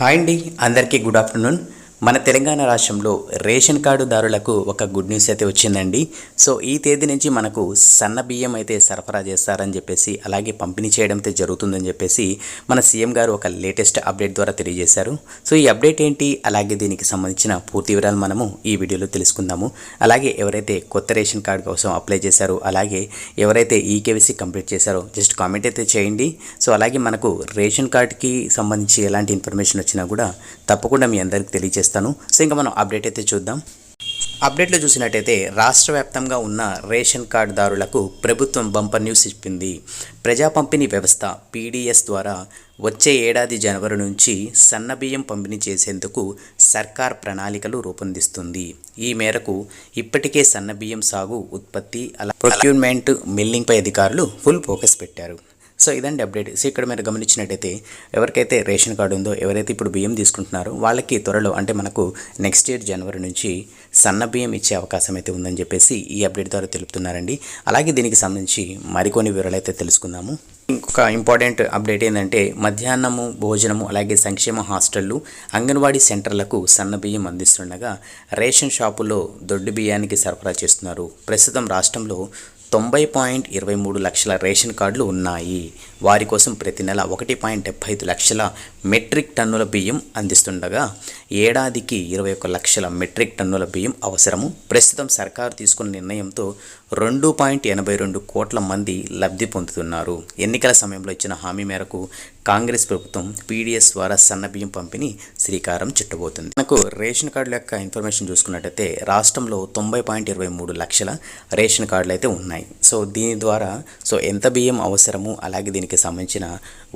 Hi అండి అందరికీ good afternoon. మన తెలంగాణ రాష్ట్రంలో రేషన్ కార్డుదారులకు ఒక గుడ్ న్యూస్ అయితే వచ్చిందండి. సో ఈ తేదీ నుంచి మనకు సన్న బియ్యం అయితే సరఫరా చేస్తారని చెప్పేసి అలాగే పంపిణీ చేయడం అయితే జరుగుతుందని చెప్పేసి మన సీఎం గారు ఒక లేటెస్ట్ అప్డేట్ ద్వారా తెలియజేశారు. సో ఈ అప్డేట్ ఏంటి? అలాగే దీనికి సంబంధించిన పూర్తి వివరాలు మనము ఈ వీడియోలో తెలుసుకుందాము. అలాగే ఎవరైతే కొత్త రేషన్ కార్డు కోసం అప్లై చేశారో అలాగే ఎవరైతే ఈకేవీసీ కంప్లీట్ చేశారో జస్ట్ కామెంట్ అయితే చేయండి. సో అలాగే మనకు రేషన్ కార్డ్కి సంబంధించి ఎలాంటి ఇన్ఫర్మేషన్ వచ్చినా కూడా తప్పకుండా మీ అందరికి చేస్తాను. సో ఇంకా మనం అప్డేట్ అయితే చూద్దాం. అప్డేట్లో చూసినట్టయితే రాష్ట్ర వ్యాప్తంగా ఉన్న రేషన్ కార్డుదారులకు ప్రభుత్వం బంపర్ న్యూస్ ఇచ్చింది ప్రజా పంపిణీ వ్యవస్థ పీడీఎస్ ద్వారా వచ్చే ఏడాది జనవరి నుంచి సన్నబియ్యం పంపిణీ చేసేందుకు సర్కార్ ప్రణాళికలు రూపొందిస్తుంది. ఈ మేరకు ఇప్పటికే సన్నబియ్యం సాగు ఉత్పత్తి అలా ప్రొక్యూర్మెంట్ మిల్లింగ్పై అధికారులు ఫుల్ ఫోకస్ పెట్టారు. సో ఇదండి అప్డేట్. సో ఇక్కడ మీరు గమనించినట్టయితే ఎవరికైతే రేషన్ కార్డు ఉందో ఎవరైతే ఇప్పుడు బియ్యం తీసుకుంటున్నారో వాళ్ళకి త్వరలో అంటే మనకు నెక్స్ట్ ఇయర్ జనవరి నుంచి సన్న బియ్యం ఇచ్చే అవకాశం అయితే ఉందని చెప్పేసి ఈ అప్డేట్ ద్వారా తెలుపుతున్నారండి. అలాగే దీనికి సంబంధించి మరికొన్ని వివరాలు అయితే తెలుసుకుందాము. ఇంకొక ఇంపార్టెంట్ అప్డేట్ ఏంటంటే మధ్యాహ్నము భోజనము అలాగే సంక్షేమ హాస్టళ్ళు అంగన్వాడీ సెంటర్లకు సన్న బియ్యం అందిస్తుండగా రేషన్ షాపులో దొడ్డు బియ్యానికి సరఫరా చేస్తున్నారు. ప్రస్తుతం రాష్ట్రంలో తొంభై పాయింట్ ఇరవై మూడు లక్షల రేషన్ కార్డులు ఉన్నాయి. వారి కోసం ప్రతి నెల ఒకటి పాయింట్ డెబ్బై ఐదు లక్షల మెట్రిక్ టన్నుల బియ్యం అందిస్తుండగా ఏడాదికి ఇరవై ఒక్క లక్షల మెట్రిక్ టన్నుల బియ్యం అవసరము. ప్రస్తుతం సర్కారు తీసుకున్న నిర్ణయంతో రెండు పాయింట్ ఎనభై రెండు కోట్ల మంది లబ్ధి పొందుతున్నారు. ఎన్నికల సమయంలో ఇచ్చిన హామీ మేరకు కాంగ్రెస్ ప్రభుత్వం పీడీఎస్ ద్వారా సన్న బియ్యం పంపిణీ శ్రీకారం చుట్టబోతుంది. మనకు రేషన్ కార్డుల యొక్క ఇన్ఫర్మేషన్ చూసుకున్నట్టయితే రాష్ట్రంలో తొంభై పాయింట్ ఇరవై మూడు లక్షల రేషన్ కార్డులు అయితే ఉన్నాయి. సో దీని ద్వారా సో ఎంత బియ్యం అవసరము అలాగే దీనికి సంబంధించిన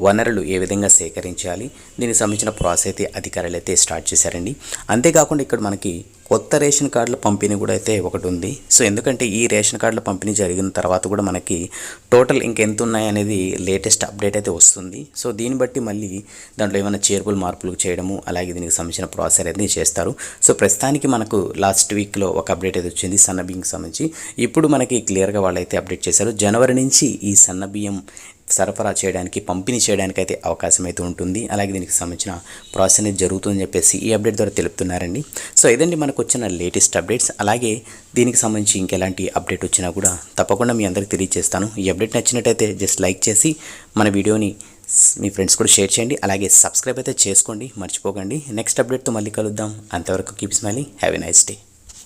వనరులు ఏ విధంగా సేకరించాలి దీనికి సంబంధించిన ప్రాసెస్ అయితే అధికారులు అయితే స్టార్ట్ చేశారండి. అంతేకాకుండా ఇక్కడ మనకి కొత్త రేషన్ కార్డుల పంపిణీ కూడా అయితే ఒకటి ఉంది. సో ఎందుకంటే ఈ రేషన్ కార్డుల పంపిణీ జరిగిన తర్వాత కూడా మనకి టోటల్ ఇంకెంత ఉన్నాయి అనేది లేటెస్ట్ అప్డేట్ అయితే వస్తుంది. సో దీన్ని బట్టి మళ్ళీ దాంట్లో ఏమైనా చేర్పులు మార్పులు చేయడము అలాగే దీనికి సంబంధించిన ప్రాసెస్ అనేది చేస్తారు. సో ప్రస్తుతానికి మనకు లాస్ట్ వీక్లో ఒక అప్డేట్ అయితే వచ్చింది సన్న బియ్యంకి సంబంధించి. ఇప్పుడు మనకి క్లియర్గా వాళ్ళైతే అప్డేట్ చేశారు. జనవరి నుంచి ఈ సన్న బియ్యం సరఫరా చేయడానికి పంపిణీ చేయడానికి అయితే అవకాశం అయితే ఉంటుంది. అలాగే దీనికి సంబంధించిన ప్రాసెస్ అనేది జరుగుతుందని చెప్పేసి ఈ అప్డేట్ ద్వారా తెలుపుతున్నారండి. సో ఇదండి మనకు వచ్చిన లేటెస్ట్ అప్డేట్స్? అలాగే దీనికి సంబంధించి ఇంకెలాంటి అప్డేట్ వచ్చినా కూడా తప్పకుండా మీ అందరికి తెలియజేస్తాను. ఈ అప్డేట్ నచ్చినట్టయితే జస్ట్ లైక్ చేసి మన వీడియోని మీ ఫ్రెండ్స్ కూడా షేర్ చేయండి. అలాగే సబ్స్క్రైబ్ అయితే చేసుకోండి మర్చిపోకండి. నెక్స్ట్ అప్డేట్తో మళ్ళీ కలుద్దాం. అంతవరకు keep smiling. Have a nice day.